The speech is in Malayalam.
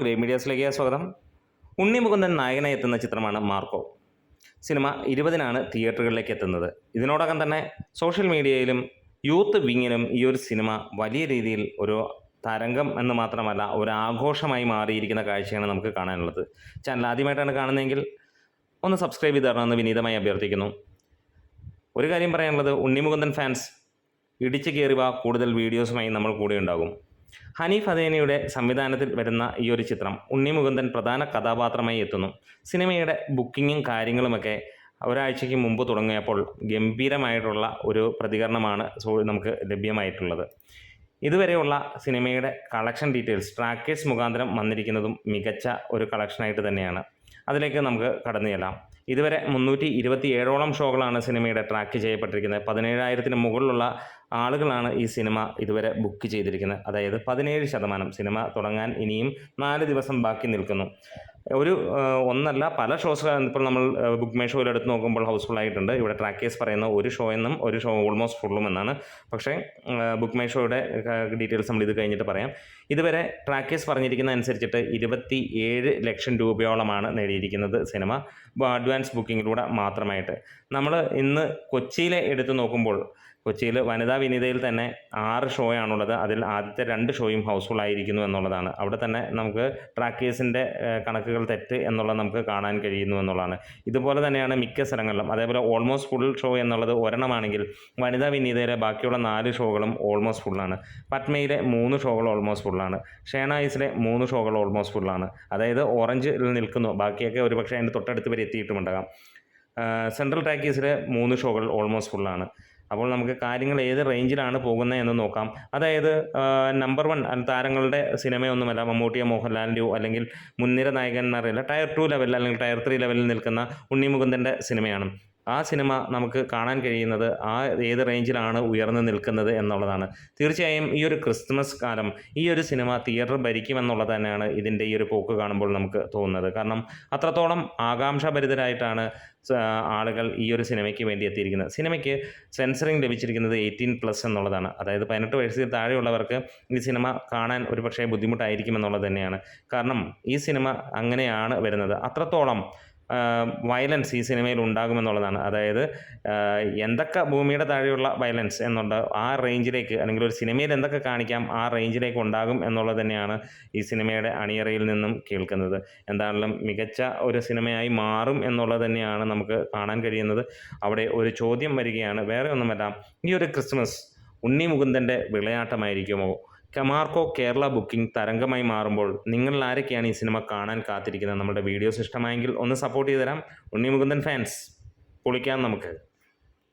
ഗ്രേ മീഡിയാസിലേക്ക് സ്വാഗതം. ഉണ്ണി മുകുന്ദൻ നായകനായി എത്തുന്ന ചിത്രമാണ് മാർക്കോ. സിനിമ ഇരുപതിനാണ് തിയേറ്ററുകളിലേക്ക് എത്തുന്നത്. ഇതിനോടകം തന്നെ സോഷ്യൽ മീഡിയയിലും യൂത്ത് വിങ്ങിനും ഈ ഒരു സിനിമ വലിയ രീതിയിൽ ഒരു തരംഗം എന്ന് മാത്രമല്ല ഒരു ആഘോഷമായി മാറിയിരിക്കുന്ന കാഴ്ചയാണ് നമുക്ക് കാണാനുള്ളത്. ചാനൽ ആദ്യമായിട്ടാണ് കാണുന്നതെങ്കിൽ ഒന്ന് സബ്സ്ക്രൈബ് ചെയ്ത് തരണമെന്ന് വിനീതമായി അഭ്യർത്ഥിക്കുന്നു. ഒരു കാര്യം പറയാനുള്ളത് ഉണ്ണിമുകുന്ദൻ ഫാൻസ് ഇടിച്ചു കയറി വാ കൂടുതൽ വീഡിയോസുമായി നമ്മൾ കൂടെ ഉണ്ടാകും. ഹനീഫ് അദേനയുടെ സംവിധാനത്തിൽ വരുന്ന ഈ ഒരു ചിത്രം ഉണ്ണിമുകുന്ദൻ പ്രധാന കഥാപാത്രമായി എത്തുന്നു. സിനിമയുടെ ബുക്കിങ്ങും കാര്യങ്ങളുമൊക്കെ ഒരാഴ്ചയ്ക്ക് മുമ്പ് തുടങ്ങിയപ്പോൾ ഗംഭീരമായിട്ടുള്ള ഒരു പ്രതികരണമാണ് നമുക്ക് ലഭ്യമായിട്ടുള്ളത്. ഇതുവരെയുള്ള സിനിമയുടെ കളക്ഷൻ ഡീറ്റെയിൽസ് ട്രാക്കേഴ്സ് മുഖാന്തരം വന്നിരിക്കുന്നതും മികച്ച ഒരു കളക്ഷനായിട്ട് തന്നെയാണ്. അതിലേക്ക് നമുക്ക് കടന്നു ചെല്ലാം. ഇതുവരെ മുന്നൂറ്റി ഇരുപത്തി ഏഴോളം ഷോകളാണ് സിനിമയുടെ ട്രാക്ക് ചെയ്യപ്പെട്ടിരിക്കുന്നത്. പതിനേഴായിരത്തിന് മുകളിലുള്ള ആളുകളാണ് ഈ സിനിമ ഇതുവരെ ബുക്ക് ചെയ്തിരിക്കുന്നത്. അതായത് പതിനേഴ് ശതമാനം സിനിമ തുടങ്ങാൻ ഇനിയും നാല് ദിവസം ബാക്കി നിൽക്കുന്നു. ഒരു ഒന്നല്ല പല ഷോസ് ഇപ്പോൾ നമ്മൾ ബുക്ക് മൈ ഷോയിൽ എടുത്ത് നോക്കുമ്പോൾ ഹൗസ്ഫുൾ ആയിട്ടുണ്ട്. ഇവിടെ ട്രാക്കേഴ്സ് പറയുന്ന ഒരു ഷോ എന്നും ഒരു ഷോ ഓൾമോസ്റ്റ് ഫുള്ളും എന്നാണ്. പക്ഷേ ബുക്ക് മൈ ഷോയുടെ ഡീറ്റെയിൽസ് നമ്മൾ ഇത് കഴിഞ്ഞിട്ട് പറയാം. ഇതുവരെ ട്രാക്കേഴ്സ് പറഞ്ഞിരിക്കുന്ന അനുസരിച്ചിട്ട് ഇരുപത്തി ഏഴ് ലക്ഷം രൂപയോളമാണ് നേടിയിരിക്കുന്നത് സിനിമ. അഡ്വാൻസ് ബുക്കിങ്ങിലൂടെ മാത്രമായിട്ട്. നമ്മൾ ഇന്ന് കൊച്ചിയിലെ എടുത്തു നോക്കുമ്പോൾ കൊച്ചിയിൽ വനിതാ വിനിതയിൽ തന്നെ ആറ് ഷോയാണുള്ളത് അതിൽ ആദ്യത്തെ രണ്ട് ഷോയും ഹൗസ്ഫുൾ ആയിരിക്കുന്നു എന്നുള്ളതാണ്. അവിടെ തന്നെ നമുക്ക് ട്രാക്കേഴ്സിന്റെ കണക്കുകൾ തെറ്റ് എന്നുള്ളത് നമുക്ക് കാണാൻ കഴിയുന്നു എന്നുള്ളതാണ്. ഇതുപോലെ തന്നെയാണ് മിക്ക സ്ഥലങ്ങളിലും. അതേപോലെ ഓൾമോസ്റ്റ് ഫുൾ ഷോ എന്നുള്ളത് ഒരെണ്ണമാണെങ്കിൽ വനിതാ വിനീതയിലെ ബാക്കിയുള്ള നാല് ഷോകളും ഓൾമോസ്റ്റ് ഫുള്ളാണ് പത്മയിലെ മൂന്ന് ഷോകൾ ഓൾമോസ്റ്റ് ഫുള്ളാണ് ഷേണായിസിലെ മൂന്ന് ഷോകൾ ഓൾമോസ്റ്റ് ഫുള്ളാണ് അതായത് ഓറഞ്ചിൽ നിൽക്കുന്നു. ബാക്കിയൊക്കെ ഒരുപക്ഷെ അതിന്റെ തൊട്ടടുത്ത് വരെ എത്തിയിട്ടുമുണ്ടാകാം. സെൻട്രൽ ടാക്കീസിലെ മൂന്ന് ഷോകൾ ഓൾമോസ്റ്റ് ഫുള്ളാണ് അപ്പോൾ നമുക്ക് കാര്യങ്ങൾ ഏത് റേഞ്ചിലാണ് പോകുന്നത് എന്ന് നോക്കാം. അതായത് നമ്പർ വൺ താരങ്ങളുടെ സിനിമയൊന്നുമല്ല. മമ്മൂട്ടിയോ മോഹൻലാലിന്റെയോ അല്ലെങ്കിൽ മുൻനിര നായകൻ എന്നറിയില്ല ടയർ ടു ലെവലിൽ അല്ലെങ്കിൽ ടയർ ത്രീ ലെവലിൽ നിൽക്കുന്ന ഉണ്ണി മുകുന്ദന്റെ സിനിമയാണ്. ആ സിനിമ നമുക്ക് കാണാൻ കഴിയുന്നത് ആ ഏത് റേഞ്ചിലാണ് ഉയർന്നു നിൽക്കുന്നത് എന്നുള്ളതാണ്. തീർച്ചയായും ഈ ഒരു ക്രിസ്മസ് കാലം ഈ ഒരു സിനിമ തിയേറ്റർ ഭരിക്കുമെന്നുള്ളത് തന്നെയാണ് ഇതിന്റെ ഈ ഒരു പോക്ക് കാണുമ്പോൾ നമുക്ക് തോന്നുന്നത്. കാരണം അത്രത്തോളം ആകാംക്ഷാഭരിതരായിട്ടാണ് ആളുകൾ ഈ ഒരു സിനിമയ്ക്ക് വേണ്ടി എത്തിയിരിക്കുന്നത്. സിനിമയ്ക്ക് സെൻസറിങ് ലഭിച്ചിരിക്കുന്നത് എയ്റ്റീൻ പ്ലസ് എന്നുള്ളതാണ്. അതായത് പതിനെട്ട് വയസ്സിൽ താഴെയുള്ളവർക്ക് ഈ സിനിമ കാണാൻ ഒരു പക്ഷേ ബുദ്ധിമുട്ടായിരിക്കും എന്നുള്ളത് തന്നെയാണ്. കാരണം ഈ സിനിമ അങ്ങനെയാണ് വരുന്നത്. അത്രത്തോളം വയലൻസ് ഈ സിനിമയിൽ ഉണ്ടാകുമെന്നുള്ളതാണ്. അതായത് എന്തൊക്കെ ഭൂമിയുടെ താഴെയുള്ള വയലൻസ് എന്നുണ്ട് ആ റേഞ്ചിലേക്ക് അല്ലെങ്കിൽ ഒരു സിനിമയിൽ എന്തൊക്കെ കാണിക്കാം ആ റേഞ്ചിലേക്ക് ഉണ്ടാകും എന്നുള്ളത് തന്നെയാണ് ഈ സിനിമയുടെ അണിയറയിൽ നിന്നും കേൾക്കുന്നത്. എന്താണെങ്കിലും മികച്ച ഒരു സിനിമയായി മാറും എന്നുള്ളത് തന്നെയാണ് നമുക്ക് കാണാൻ കഴിയുന്നത്. അവിടെ ഒരു ചോദ്യം വരികയാണ് വേറെ ഒന്നുമല്ല ഈ ഒരു ക്രിസ്മസ് ഉണ്ണി മുകുന്ദന്റെ വിളയാട്ടമായിരിക്കുമോ? കമാർക്കോ കേരള ബുക്കിംഗ് തരംഗമായി മാറുമ്പോൾ നിങ്ങളിൽ ആരൊക്കെയാണ് ഈ സിനിമ കാണാൻ കാത്തിരിക്കുന്നത്? നമ്മുടെ വീഡിയോസ് ഇഷ്ടമായെങ്കിൽ ഒന്ന് സപ്പോർട്ട് ചെയ്ത് തരാം ഉണ്ണി മുകുന്ദൻ ഫാൻസ് പൊളിക്കാം നമുക്ക്.